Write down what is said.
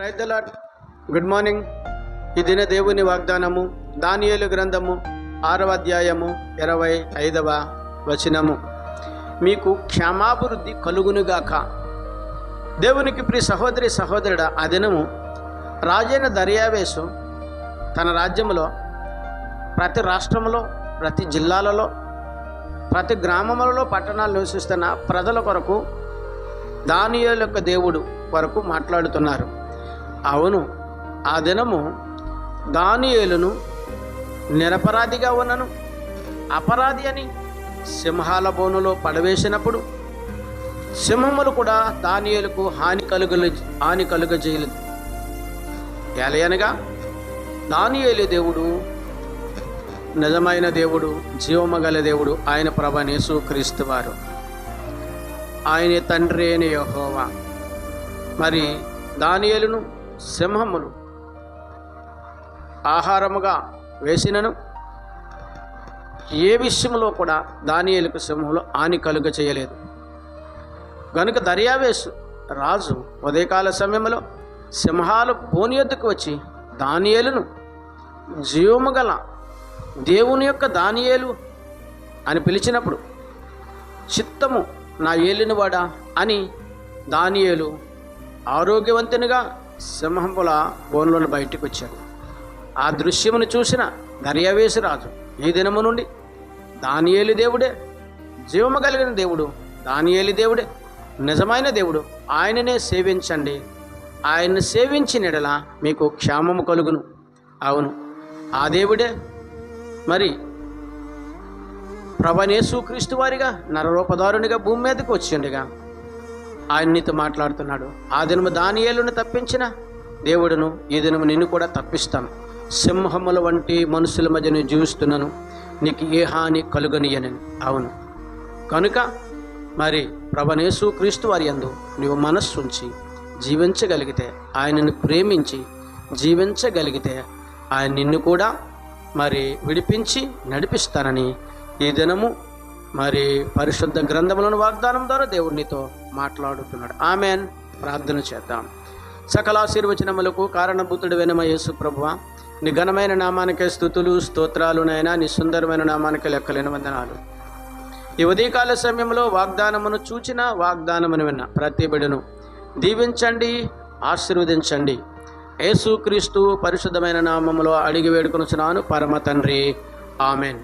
Praise lord good morning ఈ దిన దేవుని వాగ్దానము దానియేలు గ్రంథము ఆరవ అధ్యాయము ఇరవై ఐదవ వచనము. మీకు క్షమాభివృద్ధి కలుగునుగాక దేవునికి ప్రియ సహోదరి సహోదరుడ ఆ దినము రాజైన దర్యావేశు తన రాజ్యంలో ప్రతి రాష్ట్రంలో ప్రతి జిల్లాలలో ప్రతి గ్రామములలో పట్టణాలు నివసిస్తున్న ప్రజల కొరకు దానియాల యొక్క దేవుడు వరకు మాట్లాడుతున్నారు. అవును ఆ దినము దానియేలును నిరపరాధిగా ఉన్నను. అపరాధి అని సింహాల బోనులో పడవేసినప్పుడు సింహములు కూడా దానియేలకు హాని కలుగల హాని కలుగజేయలేదు ఎలయనగా దానియేలు దేవుడు నిజమైన దేవుడు జీవమగల దేవుడు ఆయన ప్రభనేసు క్రీస్తు వారు. ఆయన తండ్రి అయిన యహోవా. మరి దానియేలును సింహములు ఆహారముగా వేసినను. ఏ విషయంలో కూడా దానియలకు సింహంలో హాని కలుగ చేయలేదు. గనుక దర్యావేశు రాజు ఉదయకాల సమయంలో సింహాలు పోని ఎద్దుకు వచ్చి దానియేలును జీవము గల దేవుని యొక్క దానియేలు అని పిలిచినప్పుడు చిత్తము నా ఏలినవాడా? అని దానియేలు ఆరోగ్యవంతునిగా సింహంపుల బోన్లో బయటికి వచ్చాడు. ఆ దృశ్యమును చూసిన దర్యావేశు రాజు ఈ దినము నుండి దానియేలి దేవుడే జీవము కలిగిన దేవుడు దానియేలి దేవుడే నిజమైన దేవుడు ఆయననే సేవించండి. ఆయన్ని సేవించినడల మీకు క్షేమము కలుగును. అవును ఆ దేవుడే? మరి ప్రభనేసు క్రీస్తు వారిగా నరరూపదారునిగా భూమి మీదకి వచ్చిండగా ఆయన నీతో మాట్లాడుతున్నాడు. ఆ దినము దానియేలును తప్పించిన దేవుడును ఈ దినము నిన్ను కూడా తప్పిస్తాను. సింహముల వంటి మనుషుల మధ్య నేను జీవిస్తున్నాను. నీకు ఏ హాని కలుగనియనని. అవును. కనుక మరి ప్రభనేసు క్రీస్తు వారి యందు నీవు మనస్సు ఉంచి జీవించగలిగితే ఆయనను ప్రేమించి జీవించగలిగితే ఆయన నిన్ను కూడా మరి విడిపించి నడిపిస్తానని ఈ దినము మరి పరిశుద్ధ గ్రంథములను వాగ్దానం ద్వారా దేవుడు నీతో మాట్లాడుతున్నాడు. ఆమెన్. ప్రార్థన చేద్దాం. సకలాశీర్వచనములకు కారణభూతుడు వెనమ యేసు ప్రభువ. నీ ఘనమైన నామానికే స్థుతులు స్తోత్రాలునైనా నీ సుందరమైన నామానికి లెక్కలేని వందనాలు. ఈ ఉదయకాల సమయంలో వాగ్దానమును చూచిన వాగ్దానమును విన్న ప్రతి బిడను దీవించండి ఆశీర్వదించండి. యేసుక్రీస్తు పరిశుద్ధమైన నామములో అడిగి వేడుకొనుచున్నాను. పరమ తండ్రి. ఆమెన్.